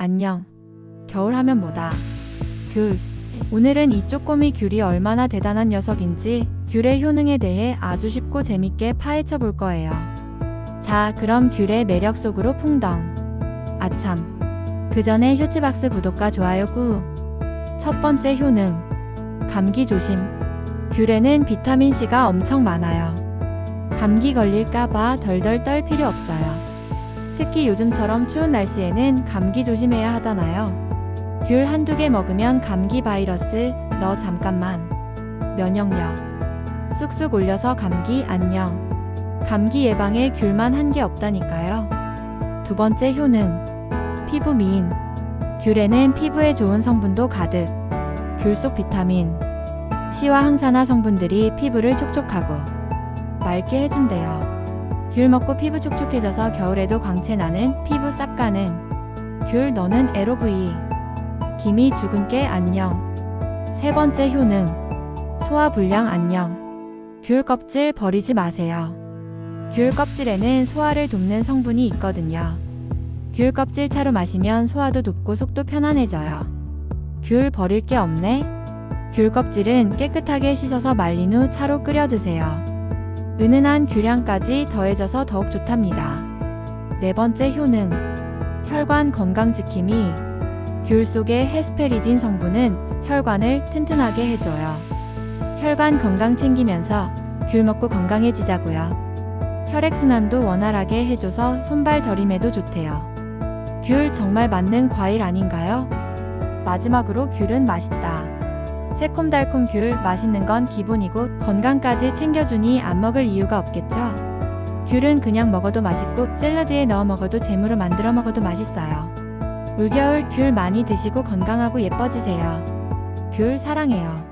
안녕. 겨울 하면 뭐다. 귤. 오늘은 이 쪼꼬미 귤이 얼마나 대단한 녀석인지 귤의 효능에 대해 아주 쉽고 재밌게 파헤쳐 볼 거예요. 자, 그럼 귤의 매력 속으로 풍덩. 아참. 그 전에 쇼츠박스 구독과 좋아요 꾹. 첫 번째 효능. 감기 조심. 귤에는 비타민C가 엄청 많아요. 감기 걸릴까봐 덜덜 떨 필요 없어요. 특히 요즘처럼 추운 날씨에는 감기 조심해야 하잖아요. 귤 한두 개 먹으면 감기 바이러스, 너 잠깐만. 면역력. 쑥쑥 올려서 감기 안녕. 감기 예방에 귤만 한 게 없다니까요. 두 번째 효능. 피부 미인. 귤에는 피부에 좋은 성분도 가득. 귤 속 비타민. C와 항산화 성분들이 피부를 촉촉하고 맑게 해준대요. 귤 먹고 피부 촉촉해져서 겨울에도 광채 나는 피부 쌉 가는. 귤 너는 LOV 김이 죽은 깨 안녕. 세 번째 효능. 소화 불량 안녕. 귤 껍질 버리지 마세요. 귤 껍질에는 소화를 돕는 성분이 있거든요. 귤 껍질 차로 마시면 소화도 돕고 속도 편안해져요. 귤 버릴 게 없네. 귤 껍질은 깨끗하게 씻어서 말린 후 차로 끓여 드세요 은은한 귤향까지 더해져서 더욱 좋답니다. 네 번째 효능. 혈관 건강 지킴이. 귤 속의 헤스페리딘 성분은 혈관을 튼튼하게 해줘요. 혈관 건강 챙기면서 귤 먹고 건강해지자고요. 혈액순환도 원활하게 해줘서 손발 저림에도 좋대요. 귤 정말 맞는 과일 아닌가요? 마지막으로 귤은 맛있다. 새콤달콤 귤 맛있는 건 기본이고 건강까지 챙겨주니 안 먹을 이유가 없겠죠? 귤은 그냥 먹어도 맛있고 샐러드에 넣어 먹어도 잼으로 만들어 먹어도 맛있어요. 올겨울 귤 많이 드시고 건강하고 예뻐지세요. 귤 사랑해요.